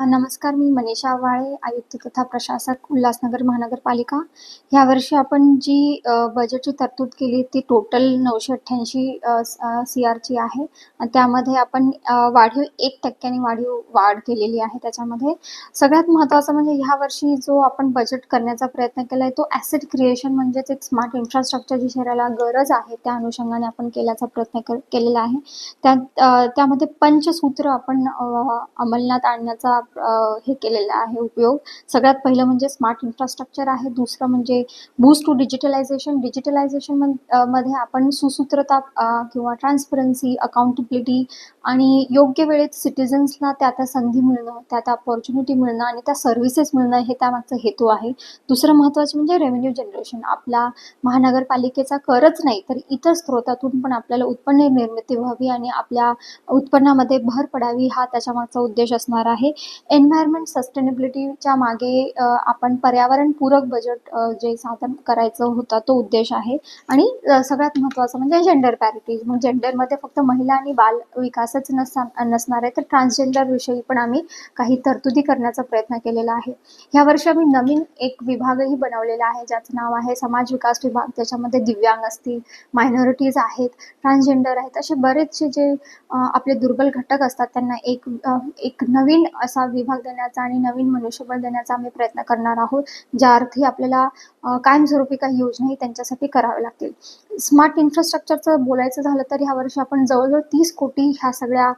नमस्कार मी मनीषा वाळे आयुक्त तथा प्रशासक उल्हासनगर महानगरपालिका. यावर्षी आपण जी बजेटची तरतूद केली ती टोटल नऊशे अठ्ठ्याऐंशी सी आरची आहे. आणि त्यामध्ये आपण वाढीव एक टक्क्याने वाढीव वाढ केलेली आहे त्याच्यामध्ये. सगळ्यात महत्त्वाचं म्हणजे ह्या वर्षी जो आपण बजेट करण्याचा प्रयत्न केला आहे तो ॲसेट क्रिएशन म्हणजेच एक स्मार्ट इन्फ्रास्ट्रक्चर जी शहराला गरज आहे त्या अनुषंगाने आपण केल्याचा प्रयत्न कर केलेला आहे. त्यात त्यामध्ये पंचसूत्र आपण अंमलनात आणण्याचा हे केलेला आहे उपयोग. सगळ्यात पहिलं म्हणजे स्मार्ट इन्फ्रास्ट्रक्चर आहे. दुसरं म्हणजे बूस्ट टू डिजिटलायझेशन डिजिटलायझेशनमध्ये आपण सुसूत्रता किंवा ट्रान्सपरन्सी अकाउंटेबिलिटी आणि योग्य वेळेत सिटिझन्सला त्या त्या संधी मिळणं त्या त्या अपॉर्च्युनिटी मिळणं आणि त्या सर्व्हिसेस मिळणं हे त्यामागचा हेतू आहे. दुसरं महत्त्वाचं म्हणजे रेव्हेन्यू जनरेशन आपला महानगरपालिकेचा करच नाही तर इतर स्रोतातून पण आपल्याला उत्पन्न निर्मिती व्हावी आणि आपल्या उत्पन्नामध्ये भर पडावी हा त्याच्यामागचा उद्देश असणार आहे. एन्व्हायरमेंट सस्टेनेबिलिटीच्या मागे आपण पर्यावरणपूरक बजेट जे साधन करायचं होता तो उद्देश आहे. आणि सगळ्यात महत्त्वाचं म्हणजे जेंडर पॅरिटी मग जेंडरमध्ये फक्त महिला आणि बाल विकासच नसा नसणार आहे. तर ट्रान्सजेंडर विषयी पण आम्ही काही तरतुदी करण्याचा प्रयत्न केलेला आहे. ह्या वर्षी आम्ही नवीन एक विभागही बनवलेला आहे. ज्याचं नाव आहे समाज विकास विभाग. त्याच्यामध्ये दिव्यांग असतील मायनॉरिटीज आहेत ट्रान्सजेंडर आहेत. असे बरेचसे जे आपले दुर्बल घटक असतात त्यांना एक एक नवीन असा विभाग देण्याचा आणि नवीन मनुष्यबळ देण्याचा आम्ही प्रयत्न करणार आहोत ज्या अर्थी आपल्याला कायमस्वरूपी काही योजनाही त्यांच्यासाठी कराव्या लागतील. स्मार्ट इन्फ्रास्ट्रक्चरचं बोलायचं झालं तर ह्या वर्षी आपण जवळजवळ तीस कोटी ह्या सगळ्या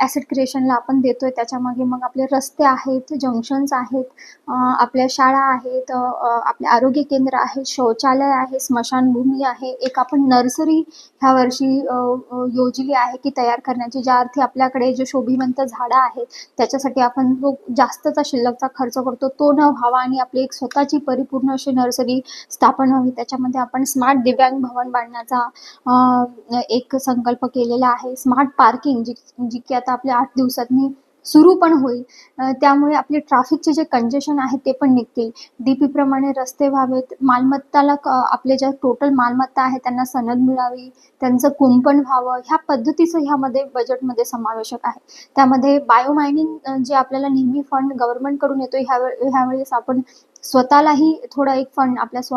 ॲसेट क्रिएशनला आपण देतोय. त्याच्यामागे मग आपले रस्ते आहेत जंक्शन्स आहेत आपल्या शाळा आहेत आपले आरोग्य केंद्र आहेत शौचालय आहे स्मशानभूमी आहे एक आपण नर्सरी ह्या वर्षी योजली आहे की तयार करण्याची ज्या अर्थी आपल्याकडे जे शोभिवंत झाडं आहेत त्याच्यासाठी आपण जो जास्तचा शिल्लकचा खर्च करतो तो न व्हावा आणि आपली एक स्वतःची परिपूर्ण अशी नर्सरी स्थापन व्हावी. त्याच्यामध्ये आपण स्मार्ट दिव्यांग भवन बांधण्याचा एक संकल्प केलेला आहे. स्मार्ट पार्किंग जी जी की आता आपल्या आठ दिवसांनी सुरू पण होईल. त्यामुळे आपले ट्रॅफिकचे जे कंजेशन आहे ते पण निघतील. डी पीप्रमाणे रस्ते व्हावेत. मालमत्ताला आपले ज्या टोटल मालमत्ता आहे त्यांना सनद मिळावी. त्यांचं कुंपण व्हावं. ह्या पद्धतीचं ह्यामध्ये बजेटमध्ये समावेशक आहे. त्यामध्ये बायोमायनिंग जे आपल्याला नेहमी फंड गव्हर्नमेंटकडून येतो ह्या ह्यावेळेस आपण स्वतःलाही थोडा एक फंड आपल्या स्व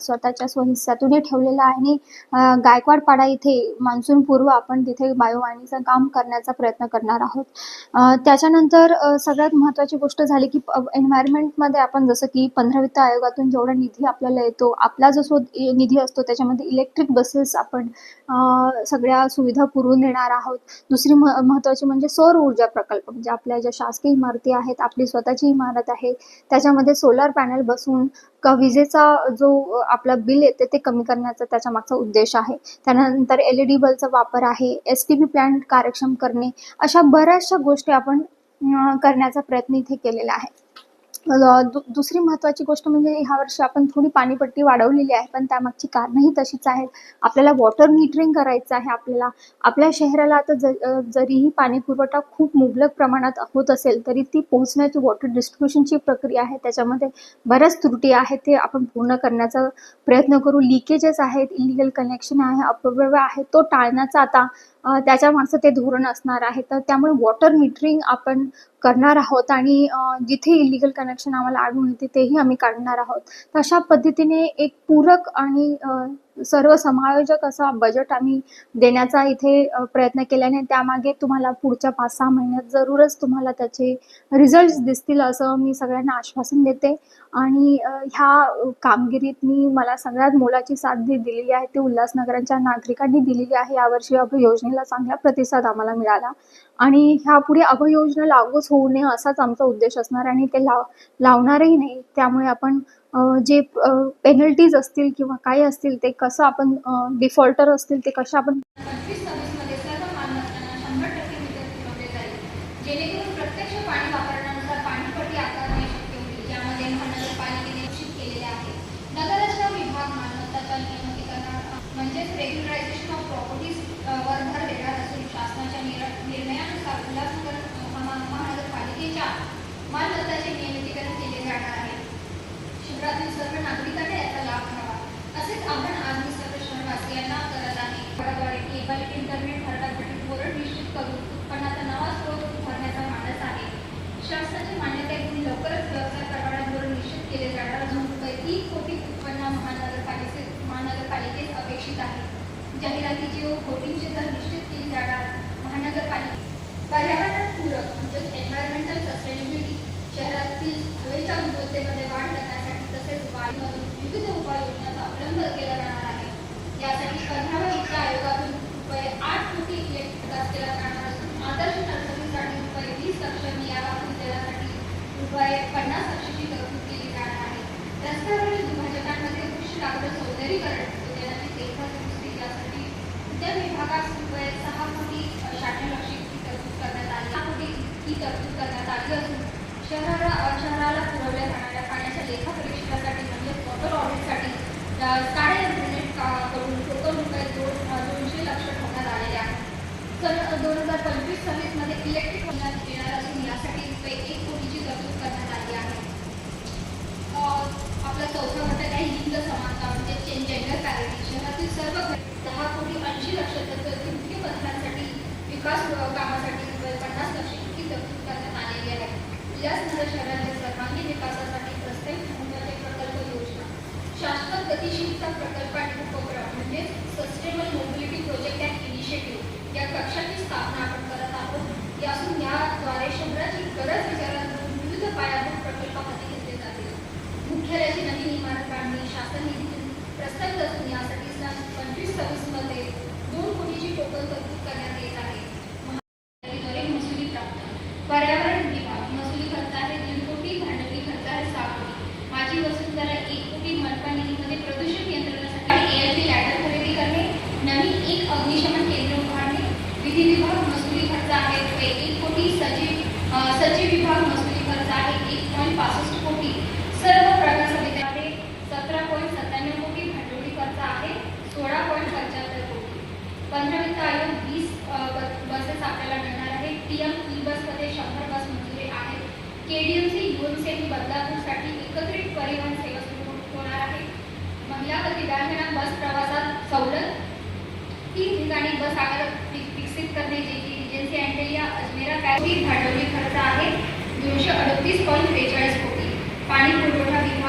स्वतःच्या स्वहिस्स्यातूनही ठेवलेला आहे आणि गायकवाडपाडा इथे मान्सूनपूर्व आपण तिथे बायोवाणीचं काम करण्याचा प्रयत्न करणार आहोत. त्याच्यानंतर सगळ्यात महत्त्वाची गोष्ट झाली की एन्व्हायरमेंटमध्ये आपण जसं की पंधरा वित्त आयोगातून जेवढा निधी आपल्याला येतो आपला जो सो निधी असतो त्याच्यामध्ये इलेक्ट्रिक बसेस आपण सगळ्या सुविधा पुरवून देणार आहोत. दुसरी म महत्त्वाची म्हणजे सौर ऊर्जा प्रकल्प म्हणजे आपल्या ज्या शासकीय इमारती आहेत आपली स्वतःची इमारत आहे त्याच्यामध्ये सोलार पॅनल बसून क विजेचा जो आपला बिल येते ते कमी करण्याचा त्याच्या मागचा उद्देश आहे. त्यानंतर एल ई डी बल्बचा वापर आहे एस टी बी प्लॅन्ट कार्यक्षम करणे अशा बऱ्याचशा गोष्टी आपण करण्याचा प्रयत्न इथे केलेला आहे. दु दुसरी महत्त्वाची गोष्ट म्हणजे ह्या वर्षी आपण थोडी पाणीपट्टी वाढवलेली आहे पण त्यामागची कारणंही तशीच आहेत. आपल्याला वॉटर मीटरिंग करायचं आहे आपल्याला आपल्या शहराला आता ज जरीही पाणी पुरवठा खूप मुबलक प्रमाणात होत असेल तरी ती पोहोचण्याची वॉटर डिस्ट्रीब्युशनची प्रक्रिया आहे. त्याच्यामध्ये बऱ्याच त्रुटी आहेत ते आपण पूर्ण करण्याचा प्रयत्न करू. लिकेजेस आहेत इलिगल कनेक्शन आहे अपव्यय आहे तो टाळण्याचा आता त्याच्या माणसं ते धोरण असणार आहे. तर त्यामुळे वॉटर मीटरिंग आपण करणार आहोत आणि जिथे इलिगल कनेक्शन आम्हाला आढळून येते तेही आम्ही काढणार आहोत. तर अशा पद्धतीने एक पूरक आणि सर्व समायोजक असा बजेट आम्ही देण्याचा इथे प्रयत्न केल्याने त्यामागे तुम्हाला पुढच्या पाच सहा महिन्यात जरूरच तुम्हाला त्याचे रिझल्ट दिसतील असं मी सगळ्यांना आश्वासन देते. आणि ह्या कामगिरीत मी मला सगळ्यात मोलाची साथ जी दिलेली आहे ती उल्हासनगरांच्या नागरिकांनी दिलेली आहे. यावर्षी अभयोजनेला चांगला प्रतिसाद आम्हाला मिळाला. आणि ह्यापुढे अभयोजना लागूच होऊ नये असाच आमचा उद्देश असणार आणि ते लाव लावणारही नाही. त्यामुळे आपण जे पेनल्टीज असतील किंवा काय असतील ते कसं आपण डिफॉल्टर असतील ते कशा आपण महानगरपालिकेच्या मालमत्ताचे नियमितीकरण केले जाणार आहे. असेच आपण आम्ही सर्व शहरवासियांना करत आहे. घराद्वारे केबल इंटरनेट भारतासाठी धोरण निश्चित करून उत्पन्नाचा नवा स्रोत उभारण्याचा मानस आहे. शासनाची मान्यतेतून लवकरच व्यवसाय परवाना धोरण निश्चित केले जाणार हजार इलेक्ट्रिक वाहन येणार असून यासाठी रुपये एक कोटीची तरतूद करण्यात आली आहे. आपला चौथा घटक आहे लिंग समानता म्हणजे जेंडर पॅरिटी शहरातील सर्व दहा कोटी ऐंशी लक्ष तरतूद मुख्य पथकांसाठी विकास कामासाठी रुपये पन्नास लक्ष इतकी तरतूद करण्यात आलेली आहे. उल्हासनगर शहरातील सर्वांगीण विकासासाठी प्रस्तावित महत्त्वाचे प्रकल्प योजना. शाश्वत गतिशीलता प्रकल्प आणि उपक्रम म्हणजे sustainable mobility project and initiative या कक्षाची स्थापना आपण करत आहोत यातून याद्वारे शहराची गरज विचारात घेऊन विविध पायाभूत प्रकल्प हाती घेतले जातील मुख्यालयाची नवीन इमारत बांधणी शासन निधीतून प्रस्तावित असून यासाठी सन पंचवीस सव्वीसमध्ये दोन कोटीची टोकन तरतूद करण्यात येत आहे महापालिकेद्वारे महसुली प्राप्त पर्यावरण विभाग महसुली खर्च आहे दीड कोटी भांडवली खर्च आहे सहा कोटी माझी वसुंधरा एक कोटी मनपा निधीमध्ये प्रदूषण नियंत्रणासाठी एएलपी लॅडर खरेदी करणे नवीन एक अग्निशमन केंद्र उभारणे विधी विभाग महसुली खर्च आहे रुपये एक कोटी सचिव विभाग महसुली खर्च आहे एक पॉईंट पासष्ट कोटी. सर्व प्रकार समित्यामध्ये सतरा पॉईंट सत्त्याण्णव कोटी. भांडवली खर्च आहे सोळा पॉईंट पंच्याहत्तर कोटी. पंधरा वित्त आयोग वीस बसेस आपल्याला मिळणार आहे. टी एम ई बसमध्ये शंभर बस मंजुरी आहे के डी एम सी युवनसेवी बदलापूरसाठी एकत्रित परिवहन सेवा सुरू हो-, होणार आहे. महिला व दिव्यांगांना बस प्रवासात सवलत. तीन ठिकाणी बस आकार विकसित करणे जे की अँटेलिया अजमेरा पॅटी भांडवली खर्च आहे. दोनशे अडतीस पॉईंट त्रेचाळीस कोटी. पाणी पुरवठा विभाग